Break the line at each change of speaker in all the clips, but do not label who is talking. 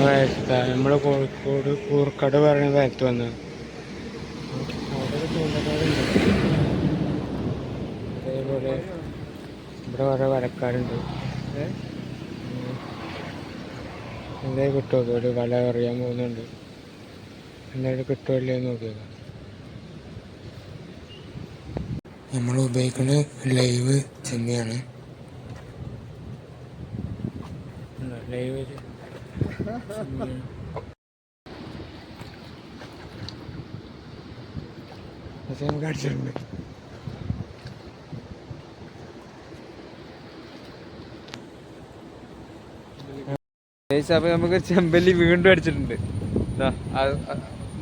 നമ്മൾ കോഴിക്കോട് കൂർക്കട് പറയുന്ന സ്ഥലത്ത് ചൂണ്ടക്കാടുണ്ട് അതേപോലെ ഇവിടെ കുറേ വരക്കാരുണ്ട്. എന്തേ കിട്ടുമോ ഒരു വല അറിയാൻ പോകുന്നുണ്ട്. എന്തായാലും കിട്ടുമല്ലേ എന്ന് നോക്കിയത്. നമ്മൾ ഉപയോഗിക്കുന്നത് ലൈവ് ചെമ്മിയാണ് ലൈവ് പക്ഷെ നമുക്ക് അടിച്ചിട്ടുണ്ട്.
നമുക്ക് ചെമ്പല്ലി വീണ്ടും അടിച്ചിട്ടുണ്ട്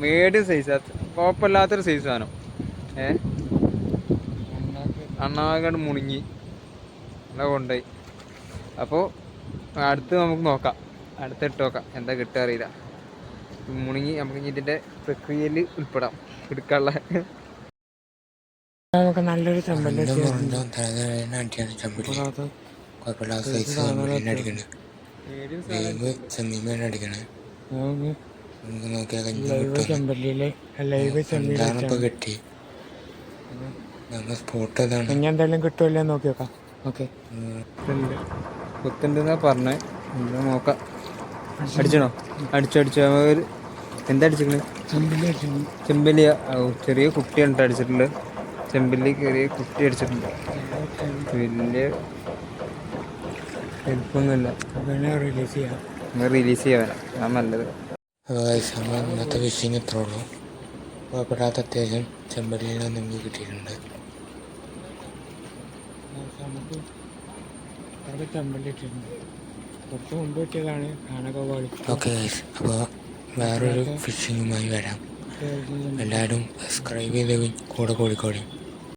മീഡിയം സൈസ് കുഴപ്പമില്ലാത്തൊരു സൈസ് സാധനം. ഏ? അണ്ണാകണ്ട് മുണുങ്ങി. എന്നാ കൊണ്ടുപോയി. അപ്പോൾ അടുത്ത് നമുക്ക് നോക്കാം. അടുത്ത് ഇട്ട് നോക്കാം. എന്താ കിട്ടുക അറിയില്ല. മുണുങ്ങി നമുക്ക് ഇനി ഇതിന്റെ പ്രക്രിയയിൽ ഉൾപ്പെടാം. എടുക്കാനുള്ള.
നമുക്ക് നല്ലൊരു ചെമ്പല്ലി
കിട്ടി?
കിട്ടുമല്ലോ നോക്കി നോക്കാം. ഓക്കെ
കുത്തുണ്ടെന്നാ പറഞ്ഞേ. നോക്കാം. അടിച്ചണോ? അടിച്ചു അടിച്ചു. ഒരു എന്താ അടിച്ചിരിക്കണേ?
ചെമ്പല്ലി
ചെറിയ കുട്ടി കുട്ടിയാണ് അടിച്ചിട്ടുള്ളത് ചെമ്പല്ലി ചെറിയ കുട്ടി അടിച്ചിട്ടുണ്ട്. വലിയ ഹെൽപ്പൊന്നുമില്ല
റിലീസ് ചെയ്യാം.
റിലീസ് ചെയ്യാൻ നല്ലത്.
നമ്മൾ ഇന്നത്തെ ഫിഷിങ് ഇത്ര ഉള്ളൂ. കുഴപ്പമില്ലാത്ത അത്യാവശ്യം ചെമ്പല്ലിനെ നമുക്ക് കിട്ടിയിട്ടുണ്ട്.
നമുക്ക് അവിടെ ചെമ്പല്ലി ഇട്ടിട്ടുണ്ട്.
ഓക്കെ ഗൈസ് അപ്പോൾ വേറൊരു ഫിഷിങ്ങുമായി വരാം. എല്ലാവരും സബ്സ്ക്രൈബ് ചെയ്ത് കൂടെ കോഴിക്കോട്.